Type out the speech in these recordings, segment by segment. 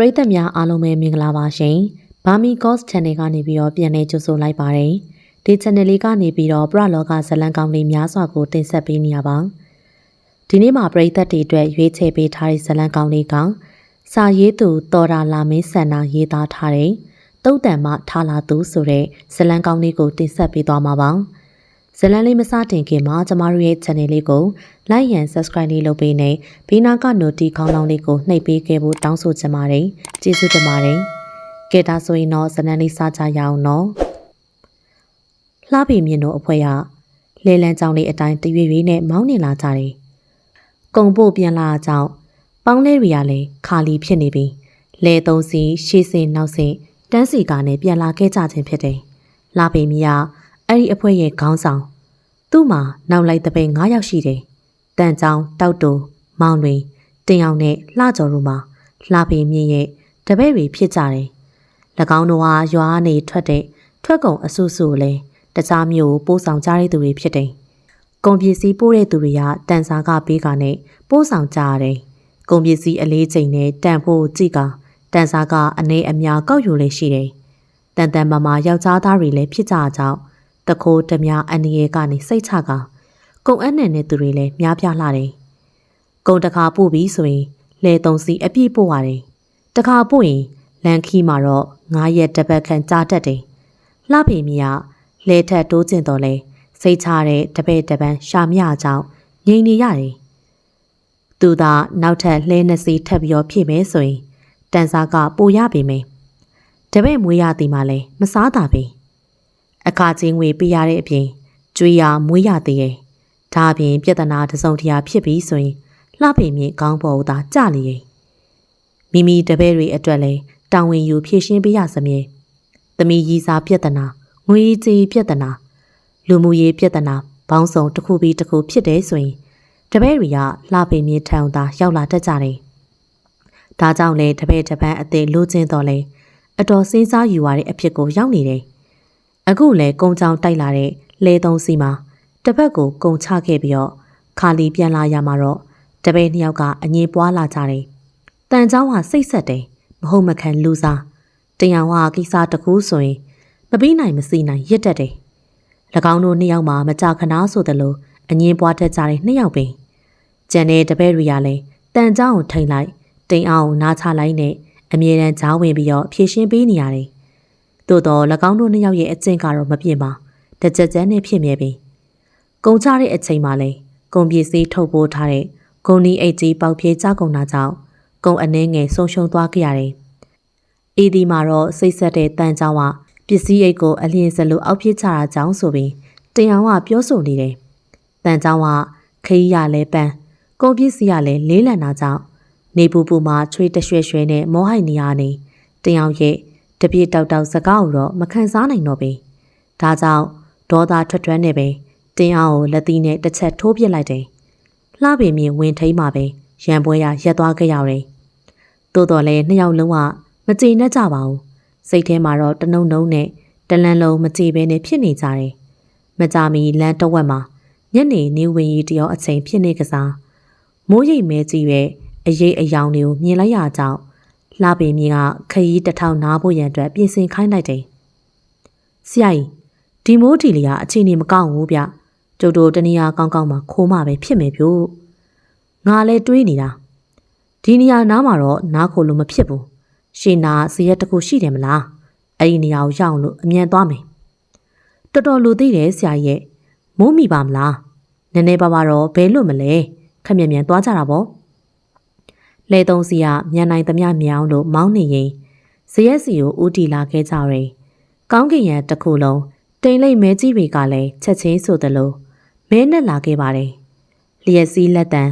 ပရိသတ်များအားလုံးပဲမင်္ဂလာပါရှင်။ဘာမီကော့စ် channel ကနေပြီးတော့ပြန်လည်ကြိုဆိုလိုက်ပါတယ်။ဒီ channel လေးကနေပြီးတော့ပရလောကဇလံကောင်းလေးများစွာကိုတင်ဆက်ပေးနေရပါ။ဒီနေ့မှာပရိသတ်တွေအတွက်ရွေးချယ်ပေးထားတဲ့ဇလံကောင်းလေးကစာရေးသူတော်တာလာမင်းဆန္နာရေးသားထားတဲ့တုတ်တန်မှထားလာသူဆိုတဲ့ဇလံကောင်းလေးကိုတင်ဆက်ပေးသွားမှာပါ။ ဇလန်လေးမစတင်ခင်မှာကျမတို့ရဲ့ channel လေးကို like and subscribe လေးလုပ်ပေးနေဘေးနားက noti ခေါင်းလောင်းလေးကိုနှိပ်ပေးခဲ့ဖို့တောင်းဆိုချင်ပါတယ်။ကျေးဇူးတင်ပါတယ်။ကဲဒါဆိုရင်တော့ဇလန်လေးစကြရအောင်နော်။လှပီမြင့်တို့အဖွဲရလေလံကြောင်လေးအတိုင်းတရွေ့ရွေ့နဲ့မောင်းနေလာကြတယ်။ကုံပို့ပြန်လာကြောင်းပေါင်းလေးတွေကလည်းခါလီဖြစ်နေပြီးလေသုံးစီရှေးစင်နောက်စင်တန်းစီကာနဲ့ပြန်လာခဲ့ကြခြင်းဖြစ်တယ်။လှပီမြင့်က အဲ့ဒီအဖွဲ့ရဲ့ခေါင်းဆောင်သူ့မှာနောက်လိုက်တဲ့ပိန်9ယောက်ရှိတယ်။တန်ချောင်းတောက်တူမောင်တွင်တင်အောင်နဲ့လှကျော်တို့မှာလှပင်မြင့်ရဲ့တပည့်တွေဖြစ်ကြတယ်။၎င်းတို့ဟာရွာနေထွက်တဲ့ထွက်ကုန်အဆူဆူလဲတခြားမျိုးပိုးဆောင်ကြတဲ့သူတွေဖြစ်တယ်။ကုန်ပစ္စည်းပို့တဲ့သူတွေကတန်စာကပေးကနဲ့ပိုးဆောင်ကြရတယ်။ကုန်ပစ္စည်းအလေးချိန်နဲ့တန်ဖို့ကြည့်ကတန်စာကအနည်းအများကောက်ယူလေးရှိတယ်။တန်တန်မာမာယောက်ျားသားတွေလည်းဖြစ်ကြကြောင်း တခိုးတမအန်ရီကနေစိတ်ချကကုံအနှံတဲ့သူတွေလည်းများပြားလာတယ်။ကုံတခါပို့ပြီးဆိုရင်လဲသုံးစီအပြည့်ပို့ရတယ်။တခါပို့ရင်လန်ခီမှာတော့9ရက်တပတ်ခန့်ကြာတတ်တယ်။လှဖေမီကလဲထက်တိုးကျင်တော့လဲစိတ်ချတဲ့တပည့်တပန်းရှာမြကြောင်းငြိမ်နေရတယ်။သူသာနောက်ထပ်လှဲနှစ်စီထပ်ပြီးတော့ဖြည့်မယ်ဆိုရင်တန်စားကပိုရပေမယ်။တပည့်မွေးရသည်မှလည်းမစားတာပဲ။ အခါချင်းငွေပေးရတဲ့အပြင်ကြွေးရမွေးရသေးရဲ့ဒါအပြင်ပြဿနာတစုံတရာဖြစ်ပြီးဆိုရင်လှပင်မြင့်ကောင်းပေါ်သာကြလေရဲ့မိမိတပည့်တွေအတွက်လည်းတောင်းဝင်ယူဖြည့်ရှင်းပေးရစမြဲသမီးကြီးစားပြဿနာငွေကြေးပြဿနာလူမှုရေးပြဿနာဘောင်းဆောင်တစ်ခုပြီးတစ်ခုဖြစ်တယ်ဆိုရင်တပည့်တွေကလှပင်မြင့်ထံသာရောက်လာတတ်ကြတယ်ဒါကြောင့်လေတပည့်တပန်းအသေးလိုချင်တော်လဲအတော်စဉ်းစားယူရတဲ့အဖြစ်ကိုရောက်နေတယ် အခုလည်းကုံချောင်းတိုက်လာတဲ့လဲသုံးစီမှာတစ်ဖက်ကိုကုံချခဲ့ပြီးတော့ခါလီပြန်လာရမှာတော့တပည့်နှစ်ယောက်ကအငြင်းပွားလာကြတယ်။တန်ချောင်းကစိတ်ဆက်တယ်မဟုတ်မခံလူစားတရံဝါကိစ္စတကူဆိုရင်မပြီးနိုင်မစီနိုင်ရစ်တတ်တယ်။၎င်းတို့နှစ်ယောက်မှာမကြခနာဆိုသလိုအငြင်းပွားတတ်ကြတဲ့နှစ်ယောက်ပင်ကျန်တဲ့တပည့်တွေကလည်းတန်ချောင်းကိုထိန်လိုက်တိမ်အောင်နားချလိုက်နဲ့အမြဲတမ်းကြားဝင်ပြီးတော့ဖြည့်ရှင်းပေးနေရတယ် သို့တော့၎င်းတို့နှစ်ယောက်ရဲ့အကျင့်ကတော့မပြင်းပါတကြကြမ်းနဲ့ဖြစ်မြဲပြီကုံချတဲ့အချိန်မှလည်းကုံပစ္စည်းထုတ်ပိုးထားတဲ့ဂုံနီအိတ်ကြီးပေါက်ပြေးကြကုန်တာကြောင့်ကုံအနှဲငယ်ဆုံးရှုံးသွားကြရတယ်အေဒီမှာတော့စိတ်ဆက်တဲ့တန်ချောင်းကပစ္စည်းအိတ်ကိုအလျင်စလိုအောက်ပြစ်ချတာကြောင့်ဆိုပြီးတရားဝပြောဆိုနေတယ်တန်ချောင်းကခရီးရလဲပန်းကုံပစ္စည်းရလဲလေးလံတာကြောင့်နေပူပူမှာချွေးတရွှဲရွှဲနဲ့မောဟိုက်နေရနေတရားရဲ့ တပြေတောက်တောက်စကားကိုတော့မခံစားနိုင်တော့ပေ။ဒါကြောင့်ဒေါသထွက်ထွန်းနေပဲတင်းအောင်ကိုလက်သီးနဲ့တစ်ချက်ထိုးပစ်လိုက်တယ်။လှပေမြင်ဝင်ထိမှပဲရံပွဲရရက်သွားခဲ့ရတယ်။သို့တော်လည်းနှစ်ယောက်လုံးကမကြေနဲ့ကြပါဘူး။စိတ်ထဲမှာတော့တနုံနုံနဲ့တလန်းလုံးမကြေပဲနဲ့ဖြစ်နေကြတယ်။မကြမီလမ်းတော့ဝက်မှာညနေနေဝင်ရီတရောအချိန်ဖြစ်နေကစားမိုးရိပ်မဲကြီးရဲ့အရေးအယောင်တွေကိုမြင်လိုက်ရကြောင်း လှပင်မြင့်ကခရီးတစ်ထောင်နားဖို့ရန်အတွက်ပြင်ဆင်ခိုင်းလိုက်တယ်။ဆရာကြီးဒီမိုးတီလီကအချိန်နေမကောင်းဘူးဗျ။ကျုပ်တို့တနေရာကောင်းကောင်းမှခိုးမှပဲဖြစ်မယ်ဗျို့။ငါလည်းတွေးနေတာ။ဒီနေရာနားမှာတော့နားခိုလို့မဖြစ်ဘူး။ရှင်နာဇရက်တခုရှိတယ်မလား။အဲ့ဒီနေရာကိုရောက်လို့အမြန်သွားမယ်။တော်တော်လူသိတယ်ဆရာရဲ့။မိုးမိပါမလား။နည်းနည်းပါးပါတော့ဘဲလွတ်မလဲ။ခက်မြန်မြန်သွားကြတာပေါ့။ လဲသုံးစီကမြန်နိုင်သမျှမြောင်းလို့မောင်းနေရင်ဇရက်စီကိုဦးတီလာခဲ့ကြတယ်။ကောင်းကင်ရန်တစ်ခုလုံးတိမ်လိပ်မဲကြီးတွေကလည်းချက်ချင်းဆိုသလိုမဲနဲ့လာခဲ့ပါတယ်။လျက်စီးလက်တံ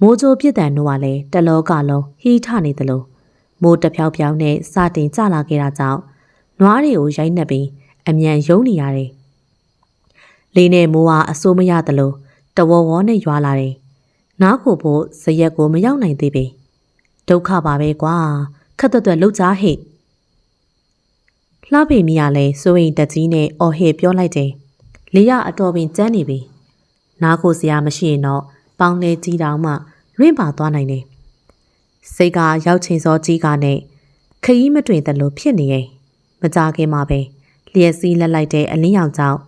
မိုးကြိုးပြစ်တံတို့ကလည်းတလောကလုံးဟီးထနေသလိုမိုးတဖြောက်ဖြောက်နဲ့စတင်ကျလာခဲ့တာကြောင့်နွားတွေကိုရိုက်နှက်ပြီးအမြန်ယုံနေရတယ်။လေးနဲ့မိုးဟာအစိုးမရသလိုတဝဝနဲ့ရွာလာတယ်။နားကိုဖို့ဇရက်ကိုမရောက်နိုင်သေးပေ။ ဒုက္ခပါပဲကွာခက်သွက်သွက်လှုပ်ကြဟိလှပေမီကလည်းစိုးရင်တက်ကြီးနဲ့အော်ဟေပြောလိုက်တယ်လေးရအတော်ပင်ကျန်းနေပြီနားကိုစရာမရှိရင်တော့ပေါင်းလေကြီးတောင်မှလွင့်ပါသွားနိုင်တယ်စိတ်ကရောက်ချင်စောကြီးကနဲ့ခရီးမတွင်တယ်လို့ဖြစ်နေရင်မကြခင်မှာပဲလျက်စီးလက်လိုက်တဲ့အလင်းရောင်ကြောင့်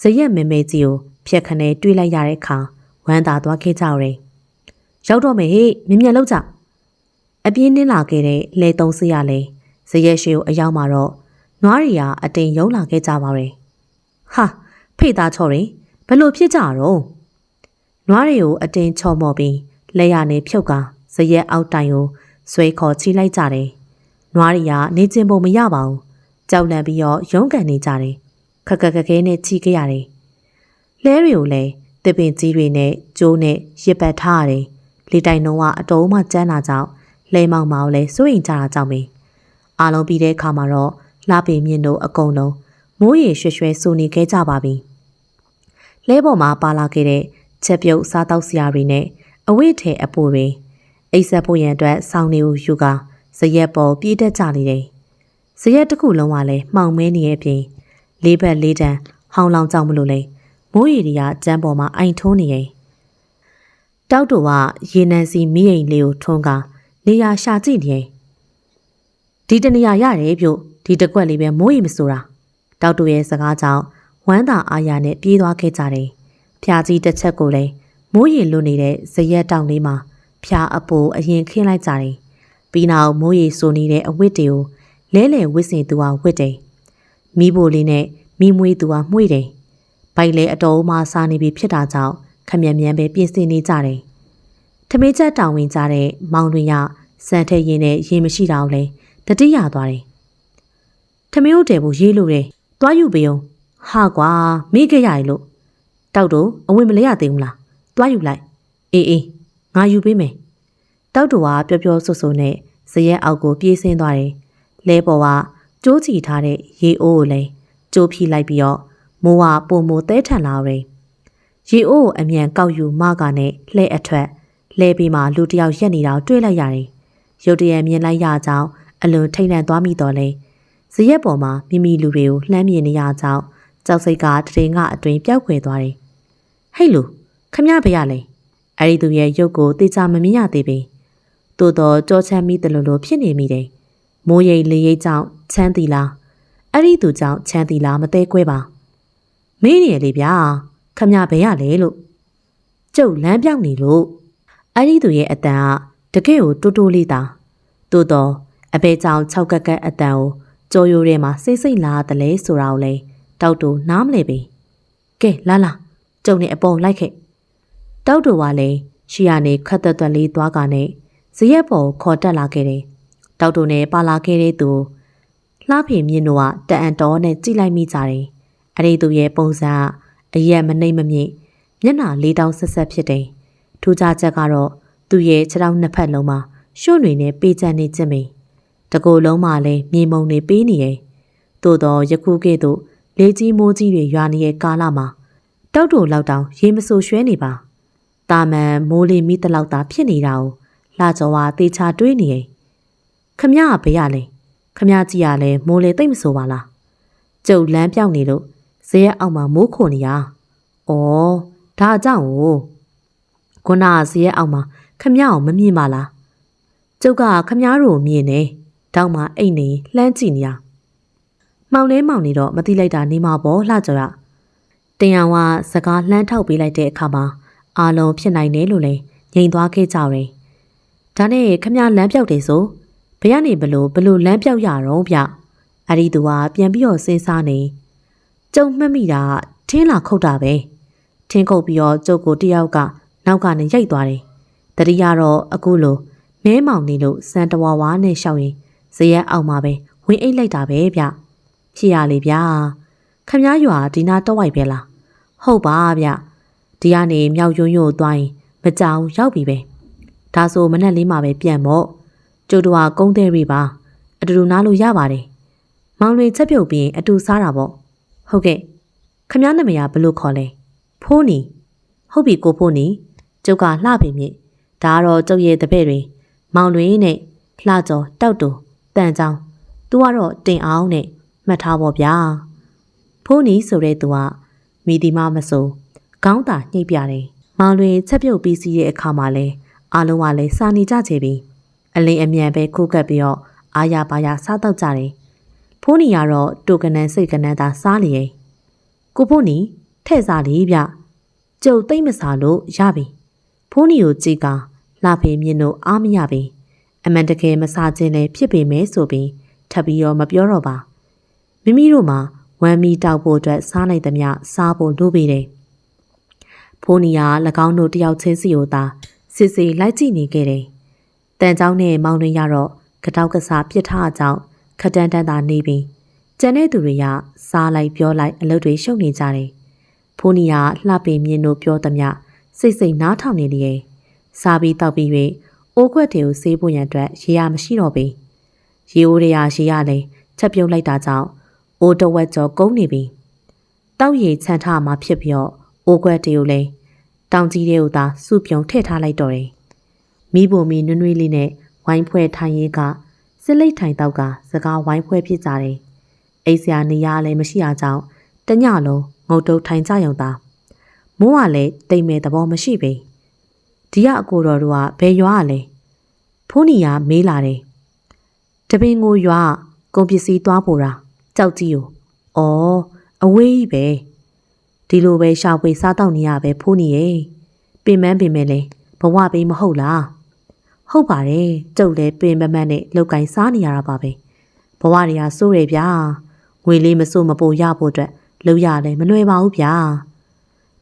ဇရက်မေမေကြီးကိုဖြက်ခနဲတွေးလိုက်ရတဲ့အခါဝမ်းသာသွားခဲ့ကြတယ်။ရောက်တော့မယ်ဟေ့မြင်မြန်လောက်ကြ အပြင်းနှင်းလာခဲ့တဲ့လေသုံးစရလဲဇရက်ရှိကိုအရောက်မှာတော့နွားရီယာအတင်ယုံလာခဲ့ကြပါရဲ့။ဟာဖိတ်သားချော်ရင်ဘယ်လိုဖြစ်ကြတော့နွားရီကိုအတင်ချော်မော်ပြီးလက်ရနေဖြုတ်ကဇရက်အောက်တိုင်ကိုဆွဲခေါ်ချိလိုက်ကြတယ်။နွားရီယာနေကျင်ပုံမရပါဘူး။ကြောက်လန့်ပြီးတော့ရုန်းကန်နေကြတယ်။ခက်ခက်ခက်ခဲနဲ့ချီခဲ့ရတယ်။လဲတွေကိုလည်းတပင်ကြီးတွေနဲ့ကျိုးနဲ့ရစ်ပတ်ထားရတယ်။လေတိုင်နှုံးကအတော်မှကျန်းလာကြောင်း လဲမောင်မောင်လည်းစိုးရင်ကြတာကြောင့်ပဲ။အားလုံးပြီးတဲ့အခါမှာတော့လှပင်မြင့်တို့အကုန်လုံးမိုးရေရွှဲရွှဲဆူနေခဲ့ကြပါပြီ။လဲပေါ်မှာပါလာခဲ့တဲ့ချက်ပြုတ်စားတောက်စရာတွေနဲ့အဝိထဲအပူတွေအိပ်ဆက်ဖို့ရန်အတွက်စောင်းနေကိုယူကာဇရက်ပေါ်ပြေးတက်ကြနေတယ်။ဇရက်တစ်ခုလုံးကလည်းမှောင်မဲနေရဲ့ပြင်လေးဘက်လေးတန်းဟောင်းလောင်ကြောင်မလို့လဲမိုးရီတွေကကျမ်းပေါ်မှာအိုင်ထုံးနေရဲ့တောက်တူကရေနံစီမိအိမ်လေးကိုထွန်းကာ နေရာရှာကြည့်နေဒီတနေရာရတယ်ပြုတ်ဒီတကွက်လေးပဲမိုးရီမဆိုတာတောက်တူရဲ့စကားကြောင့်ဝမ်းသာအားရနဲ့ပြေးသွားခဲ့ကြတယ်ဖျားကြီးတစ်ချက်ကိုလည်းမိုးရီလွတ်နေတဲ့ဇရက်တောင်လေးမှာဖျားအပိုအရင်ခင်းလိုက်ကြတယ်ပြီးနောက်မိုးရီဆိုနေတဲ့အဝတ်တွေကိုလဲလဲဝစ်စင်သူကဝတ်တယ်မိဖို့လေးနဲ့မိမွေးသူကမှု့တယ်ဘိုက်လဲအတော်မှစားနေပြီဖြစ်တာကြောင့်ခက်မြန်မြန်ပဲပြင်ဆင်နေကြတယ် ထမေးချက်တောင်ဝင်ကြတဲ့မောင်တွင်ရစံထက်ရင်နဲ့ရေမရှိတာကိုလဲတတိယသွားတယ်ထမေးတို့တယ်ဖို့ရေးလို့တယ်သွားယူပေးအောင်ဟာကွာမိခဲ့ရည်လို့တောက်တော့အဝင်မလဲရသေးဘူးလားသွားယူလိုက်အေးအေးငါယူပေးမယ်တောက်တော်ကပျော်ပျော်ဆွဆွနဲ့ဇရက်အောက်ကိုပြေးဆင်းသွားတယ်လဲပေါ်ကကျိုးချီထားတဲ့ရေအိုးကိုလည်းကျိုးဖြီးလိုက်ပြီးတော့မိုးကပုံမိုတဲထန်လာတယ်ရေအိုးကိုအမြန်ကောက်ယူမကနဲ့လှဲ့အထက် လဲပြီးမှလူတယောက်ရက်နေတာတွေ့လိုက်ရတယ်ရုတ်တရက်မြင်လိုက်ရကြောင်းအလွန်ထိတ်လန့်သွားမိတော့လဲဇရက်ပေါ်မှာမိမိလူတွေကိုလှမ်းမြင်နေရကြောင်းကြောက်စိတ်ကတရင်ကအတွင်ပျောက်ခွေသွားတယ်ဟဲ့လူခမရဘရလဲအဲ့ဒီသူရဲ့ရုပ်ကိုတေချာမမြင်ရသေးပေသို့တော့ကြောချမ်းမိတယ်လို့လို့ဖြစ်နေမိတယ်မိုးရိပ်လေရိပ်ကြောင့်ချမ်းတီလားအဲ့ဒီသူကြောင့်ချမ်းတီလားမသေးကွဲပါမေးနေရလေဗျာခမရဘရလဲလို့ကျုပ်လမ်းပြောင်းနေလို့ အဲ့ဒီသူရဲ့အတန်ကတကယ့်ကိုတိုးတိုးလေးတာသို့တော့အဘဲကြောင့်၆ကက်ကက်အတန်ကိုကြော်ရိုးထဲမှာစိတ်စိတ်လာတယ်လေဆိုတာကိုလေတောက်တူနားမလဲပြီကဲလာလာကျုံနေအပေါ်လိုက်ခဲ့တောက်တူကလည်းရှီယာနေခတ်သက်သက်လေးသွားကနဲ့ဇရက်ပေါ်ခေါ်တက်လာခဲ့တယ်တောက်တူနဲ့ပါလာခဲ့တဲ့သူလှဖေမြင့်တို့ကတအန်တော်နဲ့ကြိလိုက်မိကြတယ်အဲ့ဒီသူရဲ့ပုံစံကအရက်မနှိမ့်မမြင့်မျက်နှာလေးတောင်ဆက်ဆက်ဖြစ်တယ် ထူးခြားချက်ကတော့သူ့ရဲ့ခြေထောက်နှစ်ဖက်လုံးမှာရွှွတွေနဲ့ပေးချမ်းနေခြင်းပဲတကိုယ်လုံးမှာလည်းမြေမုံတွေပေးနေရဲ့သို့တော့ယခုကဲ့သို့လေကြီးမိုးကြီးတွေရွာနေတဲ့ကာလမှာတောက်တူလောက်တောင်ရေမဆိုရွှဲနေပါတာမန်မိုးလေးမိတလောက်သာဖြစ်နေတာကိုလာကျော်ဝါတေချာတွေးနေရဲ့ခမရကဘယ်ရလဲခမရကြီးရလဲမိုးလေသိမ့်မဆိုပါလားကျုပ်လမ်းပြောင်းနေလို့ဇဲရက်အောက်မှာမိုးခိုနေရဩဒါအကြောင့်ကို ခုနကဇဲရက်အောက်မှာခမရအောင်မမြင်ပါလားကျုပ်ကခမရတို့မြင်နေတောက်မှအိတ်နေလှမ်းကြည့်နေရမောင်လဲမောင်နေတော့မတိလိုက်တာနေမှာပေါ့လှကြော်ရတင်အောင်ကစကားလှမ်းထောက်ပေးလိုက်တဲ့အခါမှာအာလုံးဖြစ်နိုင်တယ်လို့လည်းငြိမ်သွားခဲ့ကြတယ်ဒါနဲ့ခမရလမ်းပြောက်တယ်ဆိုဘယ်ကနေဘလို့ဘလို့လမ်းပြောက်ရတော့ဗျအဲ့ဒီသူကပြန်ပြီးတော့စဉ်းစားနေကြုံမှတ်မိတာထင်းလာခုတ်တာပဲထင်းခုတ်ပြီးတော့ကျုပ်ကိုတယောက်က နောက်ကနေရိုက်သွားတယ်တတိယတော့အခုလိုမဲမောင်နေလို့စံတဝါဝါနဲ့ရှောက်ရင်ဇရက်အောက်မှာပဲဝင်အိတ်လိုက်တာပဲဗျဖြစ်ရလေဗျာခမည်းရွာဒီနာတော့ဝိုက်ပဲလားဟုတ်ပါဗျဒီကနေမြောက်ယွန်းယွန်းသွားရင်မကြောင်ရောက်ပြီပဲဒါဆိုမနဲ့လေးမှာပဲပြန်မို့ကျိုးတော်ကုန်းသေးရီပါအတူတူနားလို့ရပါတယ်မောင်လွင်ချက်ပြုတ်ပြီးအတူစားတာပေါ့ဟုတ်ကဲ့ခမည်းနာမည်ကဘလို့ခေါ်လဲဖိုးနီဟုတ်ပြီကိုဖိုးနီ ကျုပ်ကလှပင်မြင့်ဒါကတော့ကျုပ်ရဲ့တပည့်တွေမောင်လွင်နဲ့လှကျော်တောက်တူတန်ချောင်းသူကတော့တင်အောင်နဲ့မှတ်ထားပေါ့ဗျာဖိုးနီဆိုတဲ့သူကမိဒီမမဆိုခေါင်းသာညှိပြတယ်မောင်လွင်ချက်ပြုတ်ပြီးစီးတဲ့အခါမှာလဲအားလုံးကလည်းစာနေကြချေပြီအလင်းအမြန်ပဲခိုးကပ်ပြီးတော့အားရပါရစားတော့ကြတယ်ဖိုးနီကတော့တူကနန်းစိတ်ကနန်းသာစားလျက်ကိုဖိုးနီထဲ့စားလေဗျကျုပ်သိမ့်မစားလို့ရပြီ ဖိုးနီကိုကြည့်ကလှဖေမြင့်တို့အားမရပင်အမှန်တကယ်မစားခြင်းလည်းဖြစ်ပေမဲ့ဆိုပြီးထပ်ပြီးတော့မပြောတော့ပါမိမိတို့မှာဝမ်းမီတောက်ဖို့အတွက်စားနိုင်သမျှစားဖို့လိုပေတယ်ဖိုးနီယာ၎င်းတို့တယောက်ချင်းစီကိုသာစစ်စစ်လိုက်ကြည့်နေခဲ့တယ်တန်ချောင်းနဲ့မောင်နှင်းရတော့ကတောက်ကစားပြစ်ထားအောင်ခတန်းတန်းသာနေပြီးကျန်တဲ့သူတွေကစားလိုက်ပြောလိုက်အလုပ်တွေရှုပ်နေကြတယ်ဖိုးနီယာလှပင်မြင်းတို့ပြောသမျှ စိတ်စိတ်နားထောင်နေလေစားပြီးတောက်ပြီး၍အိုးခွက်တွေကိုဆေးဖို့ရန်အတွက်ရေရမရှိတော့ပေရေအိုးတွေရရေရလဲချက်ပြုတ်လိုက်တာကြောင့်အိုးတဝက်ကျော်ကုန်းနေပြီတောက်ရည်ချန်ထားမှဖြစ်ပြီးတော့အိုးခွက်တွေကိုလည်းတောင်ကြီးတွေကိုသာစုပြုံထည့်ထားလိုက်တော့တယ်မိဘမီနွနွေးလေးနဲ့ဝိုင်းဖွဲထိုင်ရေးကစစ်လိတ်ထိုင်တော့ကစကားဝိုင်းဖွဲဖြစ်ကြတယ်အိဆရာနေရလည်းမရှိအားကြောင့်တညလုံးငုတ်တုတ်ထိုင်ကြရုံသာ မိုးကလည်းတိမ်မဲ့သဘောမရှိပေဒီကအကိုတော်တို့ကဘယ်ရွာကလဲဖိုးနီကမေးလာတယ်တပင်ကိုရွာကုန်ပစ္စည်းသွားဖို့တာကြောက်ကြီးကိုဩအဝေးကြီးပဲဒီလိုပဲရှာဖွေစားတော့နေရပဲဖိုးနီရဲ့ပင်မပင်မဲလဲဘဝပေးမဟုတ်လားဟုတ်ပါတယ်ကျုပ်လည်းပင်ပမတ်နဲ့လောက်ကင်စားနေရတာပါပဲဘဝတွေကစိုးရဗျာငွေလေးမစိုးမပိုရဖို့အတွက်လောက်ရလဲမလွယ်ပါဘူးဗျာ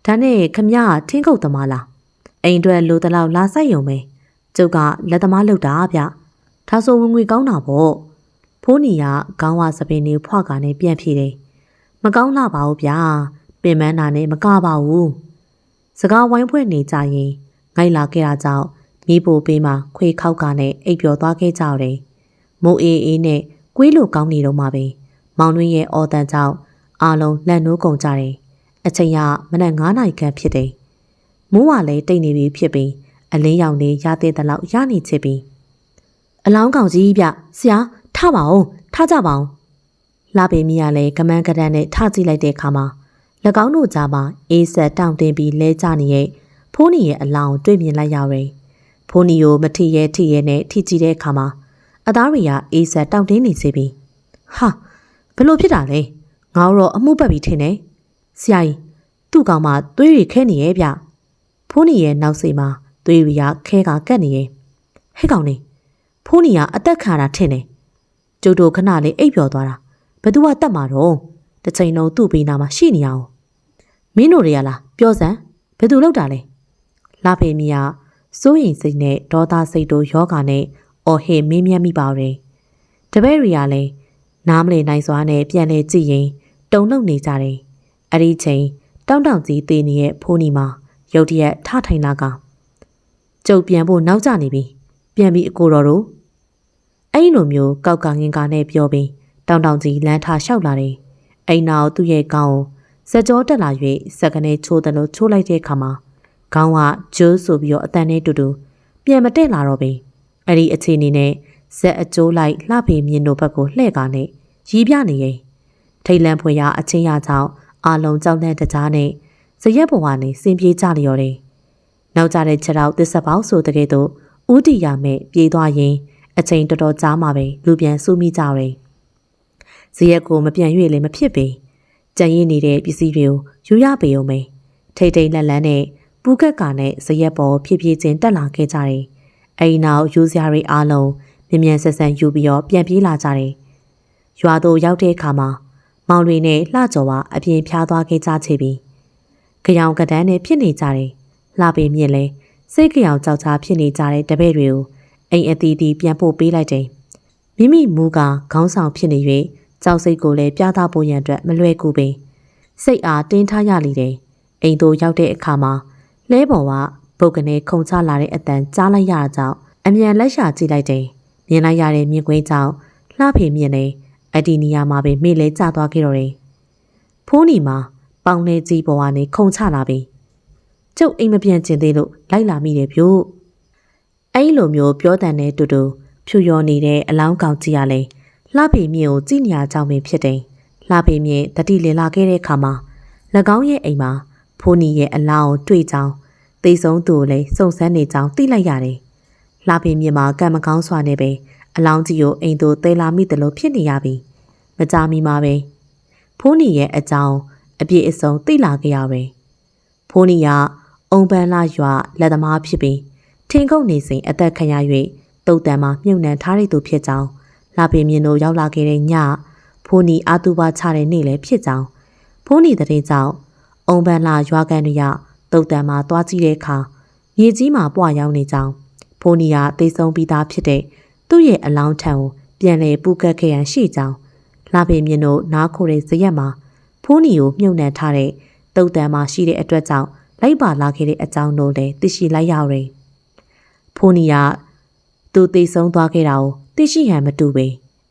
ဒါနဲ့ခမရထင်းကုတ်သမားလားအိမ်အတွက်လိုတလောက်လာဆိုင်ရုံပဲကျုပ်ကလက်သမားလောက်တာဗျဒါဆိုဝင်ငွေကောင်းတာပေါ့ဖိုးနီကခေါင်းဝစပင်းနေဖွာကနေပြန်ဖြေတယ်မကောင်းလာပါဘူးဗျာပင်မနာနဲ့မကပါဘူးစကားဝိုင်းဖွဲ့နေကြရင်ငိုက်လာခဲ့တာကြောင့်မိဖို့ပေးမှခွေခောက်ကနဲ့အိပ်ပျော်သွားခဲ့ကြတယ်မိုးအေးအေးနဲ့ကွေးလိုကောင်းနေတော့မှပဲမောင်နှင်းရဲ့အော်တန်ကြောင့်အားလုံးလက်နိုးကုန်ကြတယ် အချိန်ကမနက်9နာရီခန့်ဖြစ်တယ်မိုးကလည်းတိတ်နေပြီဖြစ်ပြီးအလင်းရောင်လေးရတဲ့တလောက်ရနေချစ်ပြီးအလောင်းကောင်ကြီးဗျဆရာထပါအောင်ထကြပါအောင်လာပေမီကလည်းကမန်းကဒန်းနဲ့ထကြည့်လိုက်တဲ့အခါမှာ၎င်းတို့ကြားမှာအေးဆက်တောင့်တင်းပြီးလဲကျနေရဲ့ဖိုးနီရဲ့အလောင်းတွေ့မြင်လိုက်ရရင်ဖိုးနီကိုမထီရဲထီရဲနဲ့ထိကြည့်တဲ့အခါမှာအသားတွေကအေးဆက်တောင့်တင်းနေစေပြီဟာဘလို့ဖြစ်တာလဲငါတော့အမှုပတ်ပြီးထင်တယ် ဆရာကြီးသူ့ကောင်မှသွေးတွေခဲနေရဲ့ဗျဖိုးနီရဲ့နောက်စိမှာသွေးတွေကခဲကကတ်နေရဲ့ဟဲ့ကောင်နေဖိုးနီကအသက်ခံတာထင်တယ်ကျုပ်တို့ခဏလေးအိပ်ပျော်သွားတာဘသူကတတ်မှာတော့တစ်ချိန်လုံးသူ့ဘေးနာမှာရှိနေအောင်မင်းတို့တွေကလားပြောစမ်းဘယ်သူလောက်တာလဲလာဖေမီကစိုးရင်စိတ်နဲ့ဒေါသစိတ်တို့ယောဂာနဲ့အော်ဟေမင်းမြတ်မိပါရင်တပည့်တွေကလည်းနားမလည်နိုင်စွာနဲ့ပြန်လဲကြည့်ရင်တုံ့လုံနေကြတယ် အဲ့ဒီချိန်တောင်းတောင်ကြီးသေးနေတဲ့ဖိုးနီမှာရုတ်တရက်ထထိုင်လာကကျုပ်ပြန်ဖို့နောက်ကျနေပြီပြန်ပြီးအကိုတော်တို့အဲ့လိုမျိုးကောက်ကငင်ကာနဲ့ပြောပြီးတောင်းတောင်ကြီးလမ်းထားလျှောက်လာတယ်အိမ်နောက်သူ့ရဲ့ကောင်းစကြောတက်လာ၍စက်ကနေချိုးတယ်လို့ချိုးလိုက်တဲ့အခါမှာခေါင်းကကျိုးဆိုပြီးတော့အတန်နဲ့တူတူပြန်မတက်လာတော့ပြီအဲ့ဒီအခြေအနေနဲ့ဇက်အကျိုးလိုက်လှဖေမြင်တို့ဘက်ကိုလှဲ့ကာနဲ့ရီးပြနေရင်ထိတ်လန့်ဖွယ်ရာအချင်းရကြောင့် အာလုံးကြောက်တဲ့တကြားနဲ့ဇရက်ဘဝနဲ့စင်ပြေးကြလျော်တယ်နောက်ကြတဲ့ချက်တော့သစ္စာပေါင်းဆိုတဲ့ကဲ့သို့ဥတီရမဲ့ပြေးသွားရင်အချိန်တော်တော်ကြာမှပဲလူပြန်စုမိကြတယ်ဇရက်ကိုမပြန်၍လည်းမဖြစ်ပေကြံရည်နေတဲ့ပစ္စည်းတွေကိုယူရပေုံပဲထိတ်ထိတ်လက်လန်းနဲ့ပူကက်ကနဲ့ဇရက်ပေါ်ဖြည်းဖြည်းချင်းတက်လာခဲ့ကြတယ်အဲဒီနောက်ယူစရာတွေအားလုံးမြ мян ဆက်ဆန်ယူပြီးတော့ပြန်ပြေးလာကြတယ်ရွာသို့ရောက်တဲ့အခါမှာ မောင်တွေနဲ့လှကြော်ကအပြင်ဖြားသွားခဲ့ကြချေပြီးကြောင်ကဒန်းနဲ့ဖြစ်နေကြတယ်လှပေမြင့်လဲစိတ်ကြောင်ကြောက်ချာဖြစ်နေကြတဲ့တပည့်တွေကိုအိမ်အသီးသီးပြန်ပို့ပေးလိုက်တယ်မိမိမူကခေါင်းဆောင်ဖြစ်နေ၍ကြောက်စိတ်ကိုလည်းပြသဖို့ရန်အတွက်မလွယ်ကူပင်စိတ်အားတင်းထားရလိမ့်တယ်အိမ်သို့ရောက်တဲ့အခါမှာလဲပေါ်ကပုတ်ကနေခုန်ချလာတဲ့အတန်ကြားလိုက်ရတာကြောင့်အမြန်လက်ရှာကြည့်လိုက်တယ်မြင်လိုက်ရတဲ့မြင်ကွင်းကြောင့်လှဖေမြင်နေ အဲ့ဒီနေရာမှာပဲမေ့လဲကျသွားခဲ့တော့တယ်ဖိုးနီမှာပေါင်နေကြီးပေါ်ကနေခုန်ချလာပြီကျုပ်အိမ်မပြန်ကျင်သေးလို့လိုက်လာမိတယ်ဗျို့အဲ့လိုမျိုးပြောတန်တဲ့တူတူဖြူရောနေတဲ့အလောင်းကောင်ကြီးရလဲလှဖေမြင့်ကိုကြည်ညာကြောင်ပင်ဖြစ်တယ်လှဖေမြင့်တတိလင်လာခဲ့တဲ့အခါမှာ၎င်းရဲ့အိမ်မှာဖိုးနီရဲ့အလောင်းကိုတွေ့ကြောင်းသေဆုံးသူကိုလည်းစုံစမ်းနေကြောင်းသိလိုက်ရတယ်လှဖေမြင့်မှာကံမကောင်းစွာနဲ့ပဲ အလောင်းကြီးကိုအိမ်သို့သယ်လာမိတယ်လို့ဖြစ်နေရပြီမကြမီမှာပဲဖိုးနီရဲ့အကြောင်းအပြည့်အစုံသိလာကြရတယ်ဖိုးနီကအုံပန်းလာရွာလက်သမားဖြစ်ပြီးထင်းခုတ်နေစဉ်အသက်ခံရ၍တုတ်တန်မှာမြုပ်နှံထားတဲ့သူဖြစ်ကြောင်းလာပင်မြင်တို့ရောက်လာခဲ့တဲ့ညဖိုးနီအာတူပါချတဲ့နေ့လည်းဖြစ်ကြောင်းဖိုးနီတဲ့ကြောင့်အုံပန်းလာရွာကန်တွေကတုတ်တန်မှာသွားကြည့်တဲ့အခါမြေကြီးမှာပွားရောက်နေကြောင်းဖိုးနီကသိဆုံးပြီးသားဖြစ်တဲ့ သူ့ရဲ့အလောင်းထံကိုပြန်လေပူကတ်ခဲ့ရန်ရှိကြောင်းလာပင်မြင်တို့နားခိုတဲ့ဇရက်မှာဖိုးနီကိုမြုပ်နှံထားတဲ့တုတ်တန်မှာရှိတဲ့အတွက်ကြောင့်လိုက်ပါလာခဲ့တဲ့အကြောင်းတို့လည်းသိရှိလိုက်ရပါတယ်။ဖိုးနီကသူသိဆုံးသွားခဲ့တာကိုသိရှိဟန်မတူပေ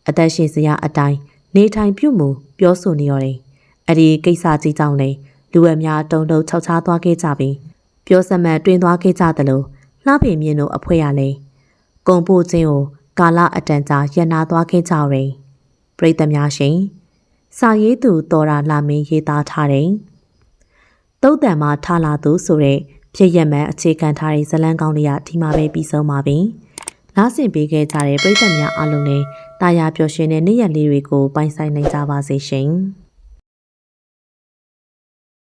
အသက်ရှင်စရာအတိုင်းနေထိုင်ပြုမှုပြောဆိုနေရတယ်။အဲ့ဒီကိစ္စကြီးကြောင့်လေလူအများတုံတုံခြောက်ခြားသွားခဲ့ကြပြီးပြောစမှန်တွင်သွားခဲ့ကြသလိုလှဖေမြင့်တို့အဖွဲရလဲကုံပို့ခြင်းကို ကာလအတန်ကြာရန်နာသွားခဲ့ကြတယ်။ပြည်သူများရှင်စာရေးသူတော်ရာလာမင်းရေးသားထားတယ်။တုတ်တန်မှာထားလာသူဆိုတဲ့ဖြစ်ရမှန်အခြေခံထားတဲ့ဇလန်းကောင်းလေးကဒီမှာပဲပြီးဆုံးပါပြီ။နားဆင်ပေးခဲ့ကြတဲ့ပြည်သူများအားလုံးလည်းတာယာပျော်ရွှင်တဲ့နေ့ရက်လေးတွေကိုပိုင်ဆိုင်နိုင်ကြပါစေရှင်။